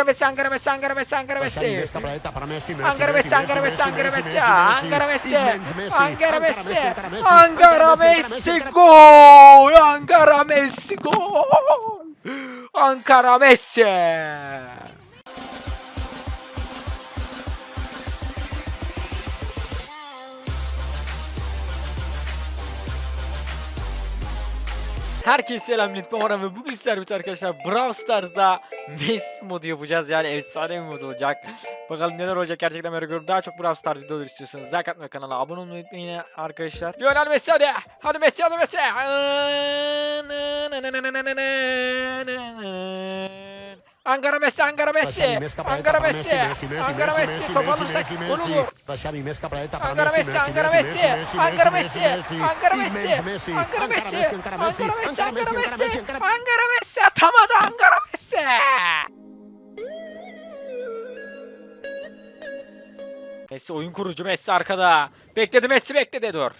Ankara Messi, Ankara Messi, Ankara Messi, Ankara Messi. Ankara Messi, Ankara Messi, Ankara Messi, Ankara Messi, Ankara Messi, Ankara Messi, gol! Ankara Messi, gol! Ankara Messi! Herkese selam Orhan ve bugün sizlerle birlikte arkadaşlar Brawl Stars'da Messi modu yapacağız yani efsane bir mod olacak. Bakalım neler olacak gerçekten merak ediyorum. Daha çok Brawl Stars videoları istiyorsanız like atmayı kanala abone olmayı unutmayın arkadaşlar. Lionel Messi hadi. Hadi Messi hadi Messi. Ankara Messi, Ankara Messi, Ankara Messi, Ankara Messi, top alırsak gol olur. Ankara Messi, Ankara Messi, Ankara Messi, Ankara Messi, Ankara Messi, Ankara Messi, Ankara Messi, Ankara Messi atamadı Ankara Messi. Messi oyun kurucu Messi arkada. Bekledi Messi bekledi dur.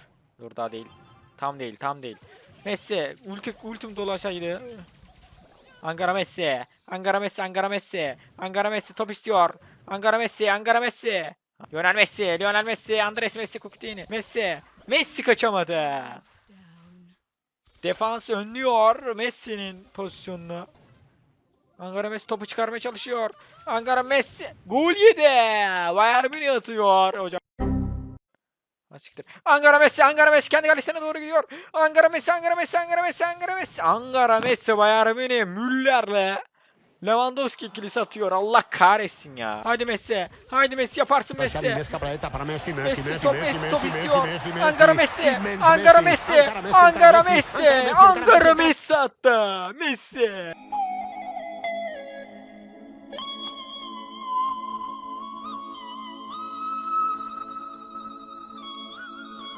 Dur daha değil. Tam değil tam değil. Messi ulti ultim dolaşaydı. Ankara Messi. Ankara Messi, Ankara Messi. Ankara Messi top istiyor. Ankara Messi, Ankara Messi. Lionel Messi, Lionel Messi, Andres Messi, Coutinho. Messi. Messi kaçamadı. Defans önlüyor Messi'nin pozisyonunu. Ankara Messi topu çıkarmaya çalışıyor. Ankara Messi gol yedi. Bayern Münih atıyor hocam. Açıktır. Ankara Messi, Ankara Messi kendi kalesine doğru gidiyor. Ankara Messi, Ankara Messi, Ankara Messi, Ankara Messi. Ankara Messi Bayern Münih Müller'le Lewandowski ikilisi atıyor. Allah kahretsin ya. Haydi Messi. Haydi Messi yaparsın Messi. Messi top Messi top istiyor. Ankara Messi. Ankara Messi. Ankara Messi. Ankara Messi attı. Messi.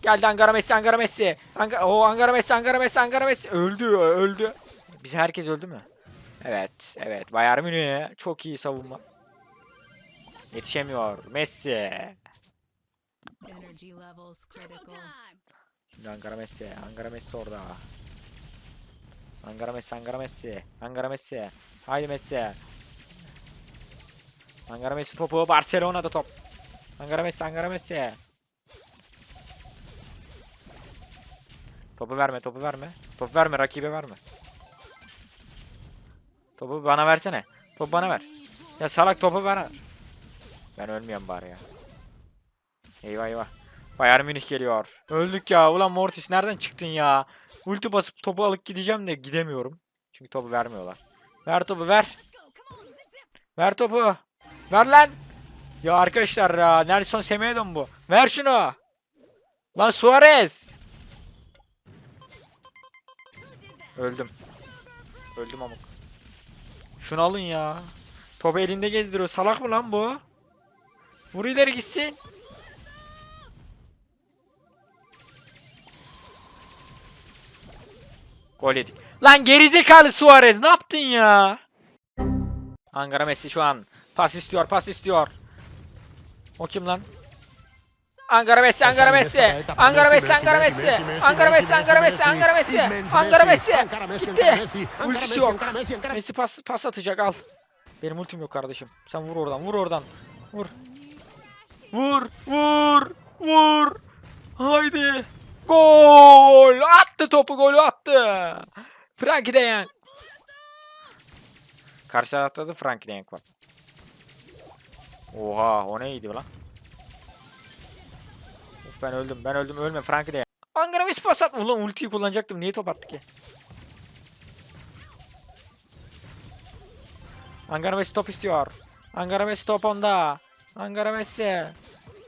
Geldi Ankara Messi, Ankara Messi. Ankara, o Ankara Messi, Ankara Messi, Ankara Messi. Öldü, öldü. Bizim herkes öldü mü? Evet, evet. Bayern Münih çok iyi savunma. Yetişemiyor. Messi. Şimdi Ankara Messi. Ankara Messi orada. Ankara Messi, Ankara Messi. Ankara Messi. Haydi Messi. Ankara Messi topu. Barcelona'da top. Ankara Messi, Ankara Messi. Topu verme, topu verme. Topu verme, rakibe verme. Topu bana versene. Topu bana ver. Ya salak topu bana ver. Ben ölmeyeyim bari ya. Eyvah eyvah. Bayern Münih geliyor. Öldük ya. Ulan Mortis nereden çıktın ya? Ulti basıp topu alıp gideceğim de gidemiyorum. Çünkü topu vermiyorlar. Ver topu ver. Ver topu. Ver lan. Ya arkadaşlar ya. Nelson Semedo bu? Ver şunu. Lan Suarez. Öldüm. Öldüm amık. Şunu alın ya. Topu elinde gezdiriyor. Salak mı lan bu? Vur ileri gitsin. Gol yedik. Lan gerizekalı Suarez ne yaptın ya? Ankara Messi şu an pas istiyor, pas istiyor. O kim lan? Ankara Messi, Ankara Messi. Ankara Messi, Ankara Messi. Ankara Messi, Ankara Messi, Ankara Messi. Ankara Messi. Gitti. Ultisi yok. Messi pas pas atacak al. Benim ultim yok kardeşim. Sen vur oradan, vur oradan. Vur. Vur, vur, vur. Haydi. Gol! Attı topu, golü attı. Frankie de Jong. Karşı tarafta da Frankie de var. Oha, o neydi lan? Ben öldüm, ben öldüm, ölme Frankie de Jong. Ankara Messi pas at. Ulan ultiyi kullanacaktım, niye top attı ki? Ankara Messi top istiyor. Ankara Messi top onda. Ankara Messi.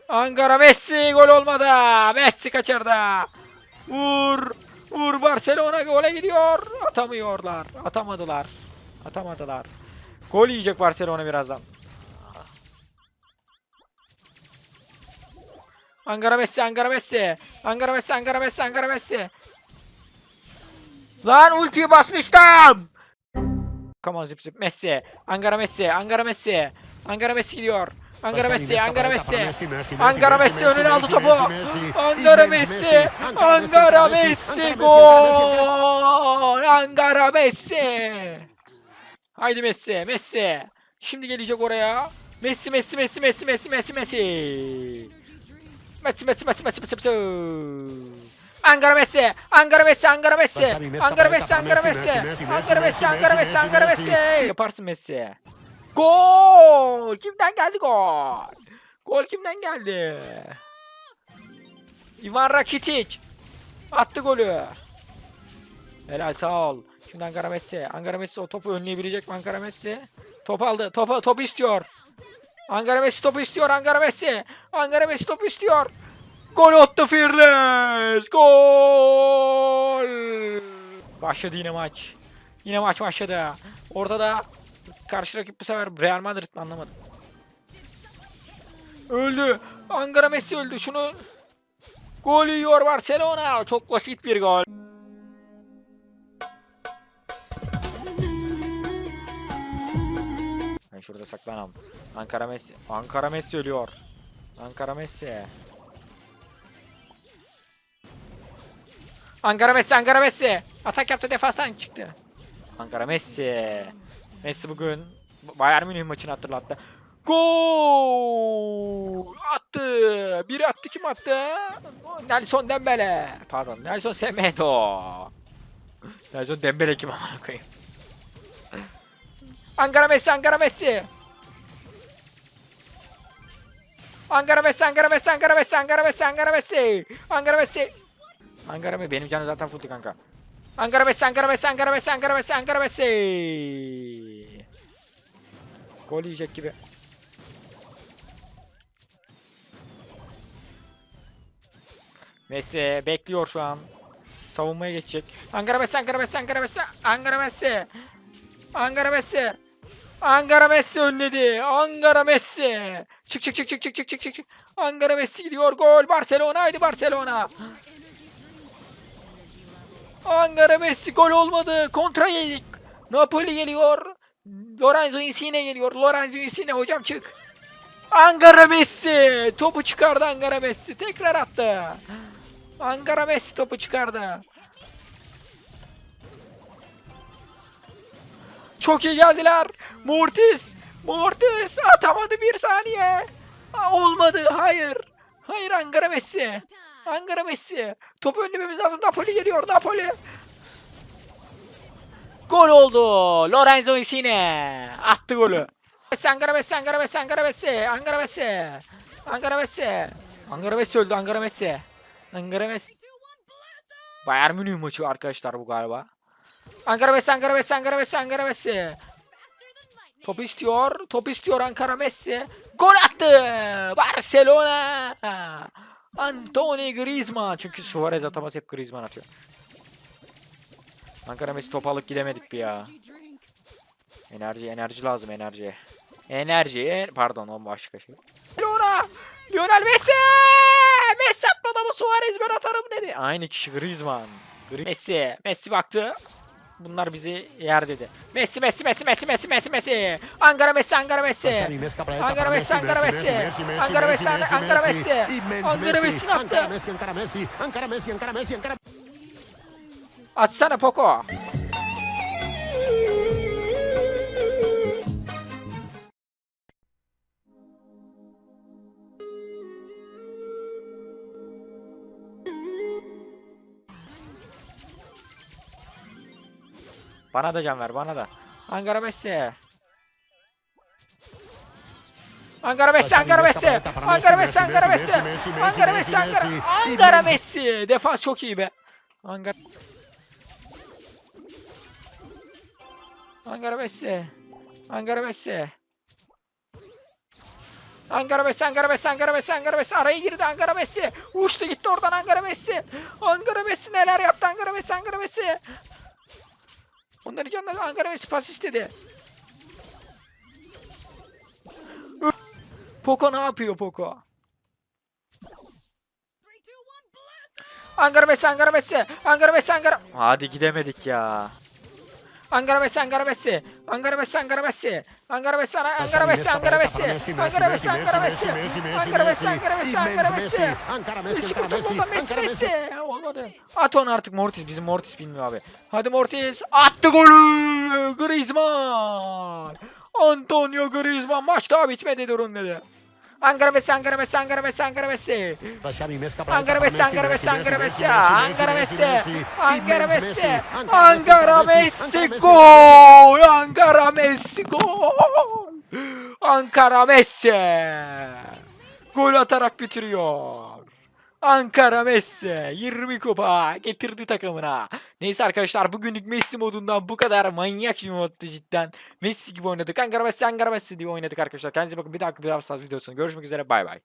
Ankara Messi gol olmadı. Messi kaçırdı. Vur. Vur Barcelona gole gidiyor. Atamıyorlar. Atamadılar. Atamadılar. Gol yiyecek Barcelona birazdan. Ankara Messi, Ankara Messi. Ankara Messi, Ankara Messi, Ankara Messi. Lan ultiyi basmıştım. Come on zip zip Messi. Ankara Messi. Ankara Messi. Ankara Messi gidiyor. Ankara Messi. Ankara Messi. Ankara Messi önüne aldı topu. Ankara Messi. Ankara Messi. Gol. Ankara Messi. Haydi Messi. Messi. Şimdi gelecek oraya. Messi Messi Messi Messi Messi Messi Messi. Messi Messi Messi Messi Messi Messi. Ankara Messi, Ankara Messi, Ankara Messi, Ankara Messi, Ankara Messi, Ankara Messi, Ankara Messi, Ankara Messi. Yaparsın Messi. Gol! Kimden geldi gol? Gol kimden geldi? Ivan Rakitic attı golü. Helal sağ ol. Şimdi Ankara Messi. Ankara Messi o topu önleyebilecek mi Ankara Messi? Top aldı. Topu, topu istiyor. Ankara Messi topu istiyor. Ankara Messi. Ankara Messi topu istiyor. Gol attı Fearless. Gol. Başladı yine maç. Yine maç başladı. Orada da karşı rakip bu sefer Real Madrid mi anlamadım. Öldü. Ankara Messi öldü. Şunu Gol yiyor Barcelona. Çok basit bir gol. Şurada saklanam. Ankara Messi. Ankara Messi ölüyor. Ankara Messi. Ankara Messi, Ankara Messi. Atak yaptı defanstan çıktı. Ankara Messi. Messi bugün Bayern Münih maçını hatırlattı. Gol! Attı. Biri attı kim attı? Nelson Dembele. Pardon, Nelson Semedo. Nelson Dembele kim amına koyayım? Ankara Messi, Ankara Messi. Ankara Messi, Ankara Messi, Ankara Messi, Ankara Messi, Ankara Messi. Ankara Messi. Ankara Messi benim canım zaten fulldu kanka. Ankara Messi, Ankara Messi, Ankara Messi, Ankara Messi, Ankara Messi. Gol yiyecek gibi. Messi bekliyor şu an. Savunmaya geçecek. Ankara Messi, Ankara Messi, Ankara Messi, Ankara Messi. Ankara Messi. Ankara Messi önledi. Ankara Messi. Çık çık çık çık çık çık çık çık. Ankara Messi gidiyor. Gol. Barcelona. Haydi Barcelona. Ankara Messi gol olmadı. Kontra yedik. Napoli geliyor. Lorenzo Insigne geliyor. Lorenzo Insigne hocam çık. Ankara Messi. Topu çıkardı Ankara Messi. Tekrar attı. Ankara Messi topu çıkardı. Çok iyi geldiler. Mortis. Mortis atamadı bir saniye. Olmadı. Hayır. Hayır Ankara Messi. Ankara Messi. Topu önlememiz lazım. Napoli geliyor. Napoli. Gol oldu. Lorenzo Insigne attı golü. Messi, Ankara Messi, Ankara Messi, Ankara Messi, Ankara Messi. Ankara Messi. Ankara Messi öldü. Ankara Messi. Ankara Messi. Bayern Münih maçı arkadaşlar bu galiba. Ankara Messi, Ankara Messi, Ankara Messi, Ankara Messi. Top istiyor. Top istiyor Ankara Messi. Gol attı. Barcelona. Anthony Griezmann. Çünkü Suarez atamaz hep Griezmann atıyor. Ankara Messi top alıp gidemedik bir ya. Enerji, enerji lazım enerji. Enerji, pardon o başka şey. Barcelona. Lionel Messi. Messi atmadı ama Suarez ben atarım dedi. Aynı kişi Griezmann. Gri- Messi. Messi baktı. Bunlar bizi yer dedi. Messi, Messi, Messi, Messi, Messi, Messi, Messi. Ankara Messi, Ankara Messi. Ankara Messi, Ankara Messi. Ankara Messi, Ankara Messi. Ankara Messi ne yaptı? Ankara Messi, Ankara Messi, Ankara Messi, Ankara Atsana Poco. Bana da can ver, bana da. Ankara Messi. Ankara Messi, Ankara Messi. Ankara Messi, Ankara Messi. Ankara Messi, Ankara. Ankara Messi. Defans çok iyi be. Ankara. Ankara Messi. Ankara Messi. Ankara Messi, Ankara Messi, Ankara Messi, Ankara Messi araya girdi Ankara Messi. Uçtu gitti oradan Ankara Messi. Ankara Messi neler yaptı Ankara Messi, Ankara Messi. Onların canına Ankara Messi pas istedi. Poco ne yapıyor Poco? Ankara Messi, Ankara Messi, Ankara Messi, Ankara... Hadi gidemedik ya. Ankara Messi, Ankara Messi, Ankara Messi, Ankara Messi, Ankara Messi, Ankara Messi, Ankara Messi, Ankara Messi, Ankara Messi, Ankara Messi, Ankara Messi, Ankara Messi. Messi, Messi Ankara kurtuldu Messi, Messi, Ankara Messi. Messi. Olmadı. At onu artık Mortis. Bizim Mortis bilmiyor abi. Hadi Mortis. Attı golü. Griezmann. Antonio Griezmann maç daha bitmedi durun dedi. Ankara Messi, Ankara Messi, Ankara Messi, Ankara Messi. Ankara Messi, Ankara Messi, Ankara Messi, Ankara Messi, Ankara Messi, Ankara Messi. gol! Ankara Messi, gol! Ankara Messi! Gol atarak bitiriyor. Ankara Messi 20 kupa getirdi takımına. Neyse arkadaşlar bugünlük Messi modundan bu kadar manyak bir moddu cidden. Messi gibi oynadık. Ankara Messi, Ankara Messi diye oynadık arkadaşlar. Kendinize bakın bir dahaki bir videosunda görüşmek üzere bay bay.